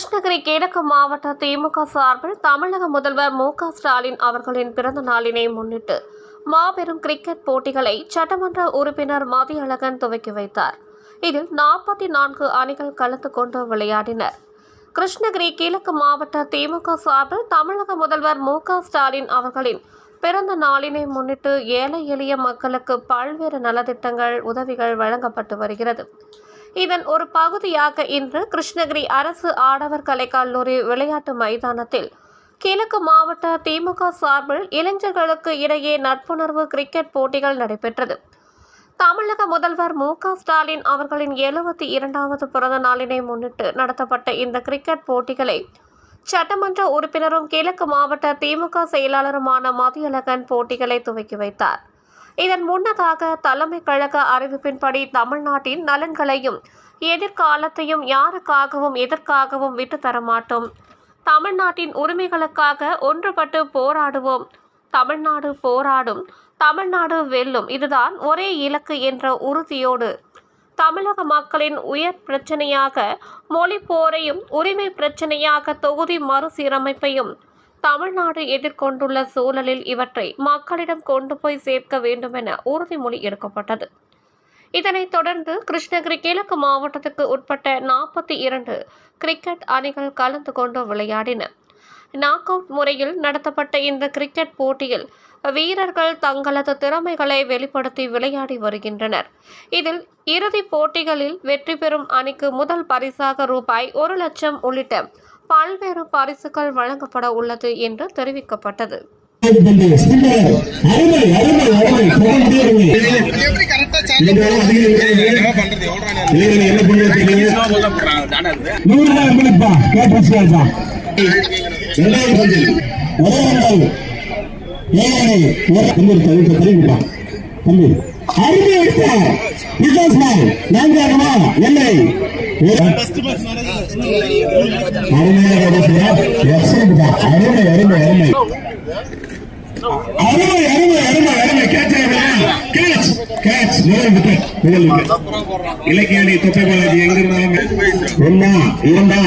கிருஷ்ணகிரி கிழக்கு மாவட்ட திமுக சார்பில் தமிழக முதல்வர் மு க ஸ்டாலின் அவர்களின் பிறந்த நாளினை முன்னிட்டு மாபெரும் கிரிக்கெட் போட்டிகளை சட்டமன்ற உறுப்பினர் மதியழகன் துவக்கி வைத்தார். இதில் நாற்பத்தி நான்கு அணிகள் கலந்து கொண்டு விளையாடினர். கிருஷ்ணகிரி கிழக்கு மாவட்ட திமுக சார்பில் தமிழக முதல்வர் மு க ஸ்டாலின் அவர்களின் பிறந்த நாளினை முன்னிட்டு ஏழை எளிய மக்களுக்கு பல்வேறு நலத்திட்டங்கள் உதவிகள் வழங்கப்பட்டு வருகிறது. இதன் ஒரு பகுதியாக இன்று கிருஷ்ணகிரி அரசு ஆடவர் கலைக்கல்லூரி விளையாட்டு மைதானத்தில் கிழக்கு மாவட்ட திமுக சார்பில் இளைஞர்களுக்கு இடையே நட்புணர்வு கிரிக்கெட் போட்டிகள் நடைபெற்றது. தமிழக முதல்வர் மு க ஸ்டாலின் அவர்களின் எழுபத்தி இரண்டாவது பிறந்த நாளினை முன்னிட்டு நடத்தப்பட்ட இந்த கிரிக்கெட் போட்டிகளை சட்டமன்ற உறுப்பினரும் கிழக்கு மாவட்ட திமுக செயலாளருமான மதியழகன் போட்டிகளை துவக்கி வைத்தார். இதன் முன்னதாக தலைமை கழக அறிவிப்பின்படி தமிழ்நாட்டின் நலன்களையும் எதிர்காலத்தையும் யாருக்காகவும் எதற்காகவும் விட்டு தரமாட்டோம் தமிழ்நாட்டின் உரிமைகளுக்காக ஒன்றுபட்டு போராடுவோம். தமிழ்நாடு போராடும். தமிழ்நாடு வெல்லும். இதுதான் ஒரே இலக்கு என்ற உறுதியோடு. தமிழக மக்களின் உயர் பிரச்சனையாக மொழி போரையும் உரிமை பிரச்சனையாக தொகுதி மறுசீரமைப்பையும் தமிழ்நாடு எதிர்கொண்டுள்ள சூழலில் இவற்றை மக்களிடம் கொண்டு போய் சேர்க்க வேண்டுமென உறுதிமொழி எடுக்கப்பட்டது. இதனைத் தொடர்ந்து கிருஷ்ணகிரி கிழக்கு மாவட்டத்துக்கு உட்பட்ட நாற்பத்தி இரண்டு கிரிக்கெட் அணிகள் கலந்து கொண்டு விளையாடின. நாக் அவுட் முறையில் நடத்தப்பட்ட இந்த கிரிக்கெட் போட்டியில் வீரர்கள் தங்களது திறமைகளை வெளிப்படுத்தி விளையாடி வருகின்றனர். இதில் இறுதிப் போட்டிகளில் வெற்றி பெறும் அணிக்கு முதல் பரிசாக ரூபாய் ஒரு லட்சம் உள்ளிட்ட பல்வேறு பரிசுகள் வழங்கப்பட உள்ளது என்று தெரிவிக்கப்பட்டது அருமை அருமை அருமை தொடர்ந்து இருங்க. எப்படி பண்றது அருமை அருமை அருமை அருமை அருமை அருமை அருமை கேட்ச் கேட்ச் முதல் விக்கெட் முதல் விக்கெட் தொப்பை பாலாஜி எங்க இருந்தாலும் ஒன்னா இரண்டா